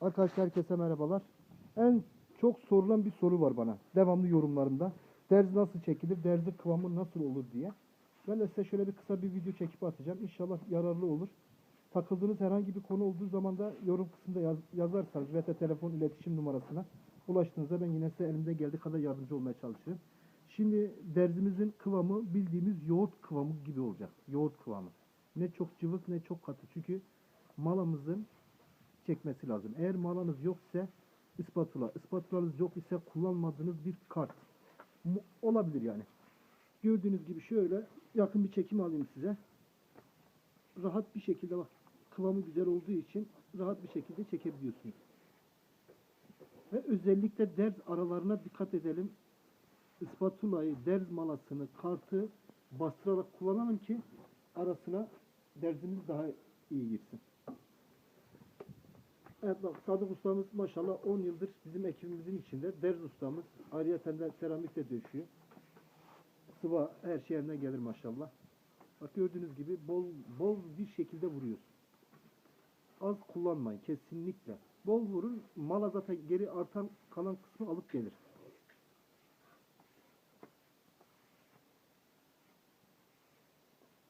Arkadaşlar herkese merhabalar. En çok sorulan bir soru var bana. Devamlı yorumlarımda. Derz nasıl çekilir, derzin kıvamı nasıl olur diye. Ben de size şöyle bir kısa bir video çekip atacağım. İnşallah yararlı olur. Takıldığınız herhangi bir konu olduğu zaman da yorum kısmında yaz, yazarsanız ve de telefon iletişim numarasına ulaştığınızda ben yine size elimde geldiği kadar yardımcı olmaya çalışırım. Şimdi derzimizin kıvamı bildiğimiz yoğurt kıvamı gibi olacak. Yoğurt kıvamı. Ne çok cıvık ne çok katı. Çünkü malamızın çekmesi lazım. Eğer malanız yoksa ispatula, ispatulanız yok ise kullanmadığınız bir kart olabilir yani. Gördüğünüz gibi şöyle yakın bir çekim alayım size. Rahat bir şekilde bak kıvamı güzel olduğu için rahat bir şekilde çekebiliyorsunuz. Ve özellikle derz aralarına dikkat edelim. Ispatulayı, derz malasını, kartı bastırarak kullanalım ki arasına derzimiz daha iyi girsin. Evet bak Sadık ustamız maşallah 10 yıldır bizim ekibimizin içinde. Derz ustamız. Ayrıca de seramik döşüyor. Sıva her şey yerine gelir maşallah. Bak gördüğünüz gibi bol bol bir şekilde vuruyoruz. Az kullanmayın kesinlikle. Bol vurun mala zaten geri artan kalan kısmı alıp gelir.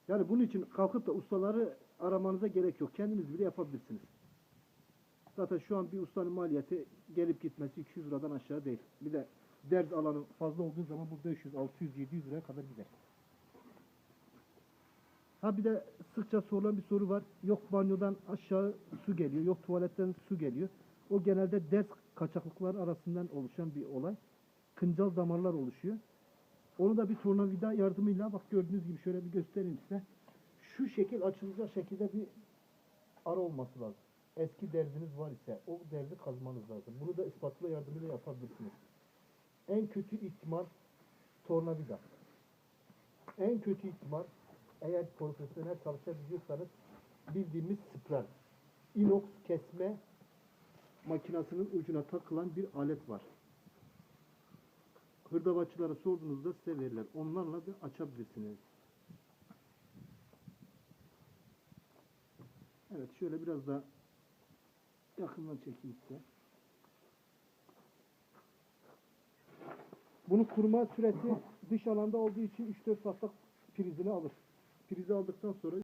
Yani bunun için kalkıp da ustaları aramanıza gerek yok. Kendiniz bile yapabilirsiniz. Zaten şu an bir ustanın maliyeti gelip gitmesi 200 liradan aşağı değil. Bir de ders alanı fazla olduğu zaman bu 500, 600, 700 liraya kadar gider. Ha bir de sıkça sorulan bir soru var. Yok banyodan aşağı su geliyor, yok tuvaletten su geliyor. O genelde ders kaçaklıkları arasından oluşan bir olay. Kıncal damarlar oluşuyor. Onu da bir tornavida yardımıyla bak gördüğünüz gibi şöyle bir göstereyim size. Şu şekil açılacak şekilde bir ara olması lazım. Eski derziniz var ise o derzi kazmanız lazım. Bunu da ispatla yardımıyla yapabilirsiniz. En kötü ihtimal tornavida. En kötü ihtimal eğer profesyonel çalışabiliyorsanız bildiğimiz spral. Inox kesme makinasının ucuna takılan bir alet var. Hırdavatçılara sorduğunuzda size verirler. Onlarla da açabilirsiniz. Evet şöyle biraz daha yakından çekeyim size. Bunun kurma süresi dış alanda olduğu için 3-4 saatte prizini alır. Prizi aldıktan sonra